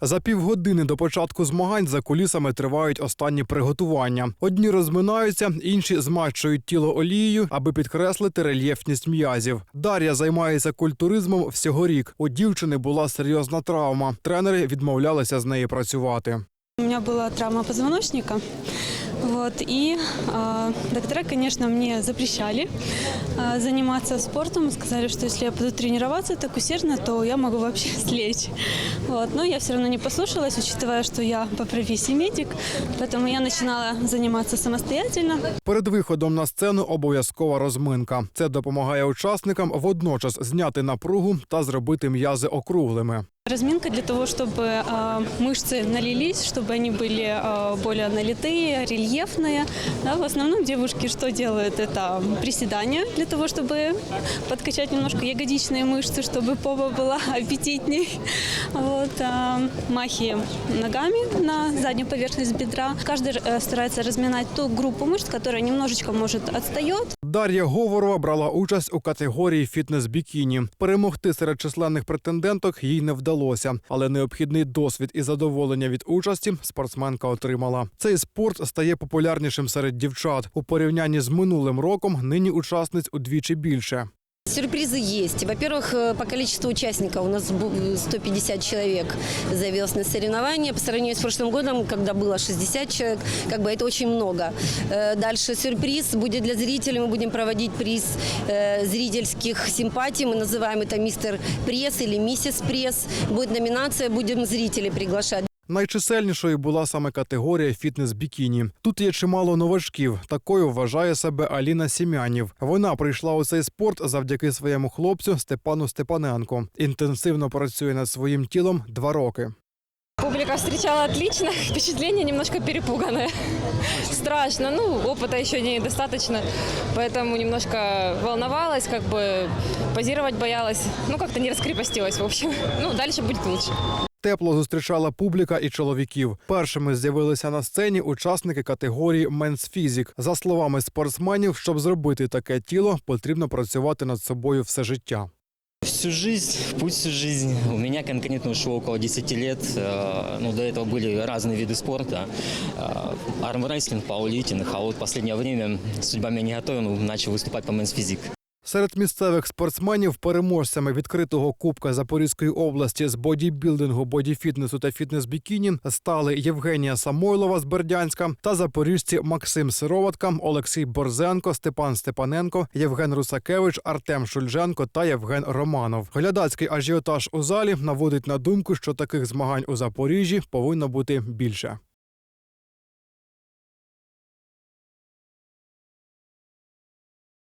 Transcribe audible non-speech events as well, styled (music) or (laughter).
За півгодини до початку змагань за кулісами тривають останні приготування. Одні розминаються, інші змащують тіло олією, аби підкреслити рельєфність м'язів. Дар'я займається культуризмом всього рік. У дівчини була серйозна травма. Тренери відмовлялися з неї працювати. У меня была травма позвоночника. Вот, и э, доктора, конечно, мне запрещали э, заниматься спортом. Сказали, что если я буду тренироваться так усердно, то я могу вообще слечь. (laughs) Вот, но я все равно не послушалась, учитывая, что я по профессии медик. Поэтому я начинала заниматься самостоятельно. Перед виходом на сцену обов'язкова розминка. Це допомагає учасникам водночас зняти напругу та зробити м'язи округлими. Разминка для того, чтобы э, мышцы налились, чтобы они были э, более налитые, рельефные. Да, в основном девушки что делают? Это приседания для того, чтобы подкачать немножко ягодичные мышцы, чтобы попа была (laughs) аппетитней. Вот, а, махи ногами на заднюю поверхность бедра. Каждый э, старается разминать ту группу мышц, которая немножечко, может, отстает. Дар'я Говорова брала участь у категорії фітнес-бікіні. Перемогти серед численних претенденток їй не вдалося, але необхідний досвід і задоволення від участі спортсменка отримала. Цей спорт стає популярнішим серед дівчат. У порівнянні з минулим роком нині учасниць удвічі більше. Сюрпризы есть. Во-первых, э, по количеству участников у нас бу- 150 человек заявилось на соревнования. По сравнению с прошлым годом, когда было 60 человек, как бы это очень много. Э, Дальше сюрприз будет для зрителей. Мы будем проводить приз э, зрительских симпатий. Мы называем это мистер пресс или миссис пресс. Будет номинация, будем зрителей приглашать. Найчисельнішою була саме категорія фітнес-бікіні. Тут є чимало новачків. Такою вважає себе Аліна Сім'янів. Вона прийшла у цей спорт завдяки своєму хлопцю Степану Степаненко. Інтенсивно працює над своїм тілом два роки. Публика встречала отлично, (laughs) впечатление немножко перепуганное. (laughs) Страшно, ну, опыта еще недостаточно, поэтому немножко волновалась, как бы позировать боялась. Ну, как-то не раскрепостилась, в общем. (laughs) Ну, дальше будет лучше. Тепло зустрічала публіка і чоловіків. Першими з'явилися на сцені учасники категорії Men's Physique. За словами спортсменів, щоб зробити таке тіло, потрібно працювати над собою все життя. Всю жизнь, путь всю жизнь. У меня конкретно ушло около 10 лет. Э, Ну, до этого были разные виды спорта. Э, Армрестлинг, паулитинг. А вот в последнее время судьба меня не готовила, ну, начал выступать по мэнс физик. Серед місцевих спортсменів переможцями відкритого кубка Запорізької області з бодібілдингу, бодіфітнесу та фітнес-бікіні стали Євгенія Самойлова з Бердянська та запоріжці Максим Сироватка, Олексій Борзенко, Степан Степаненко, Євген Русакевич, Артем Шульженко та Євген Романов. Глядацький ажіотаж у залі наводить на думку, що таких змагань у Запоріжжі повинно бути більше.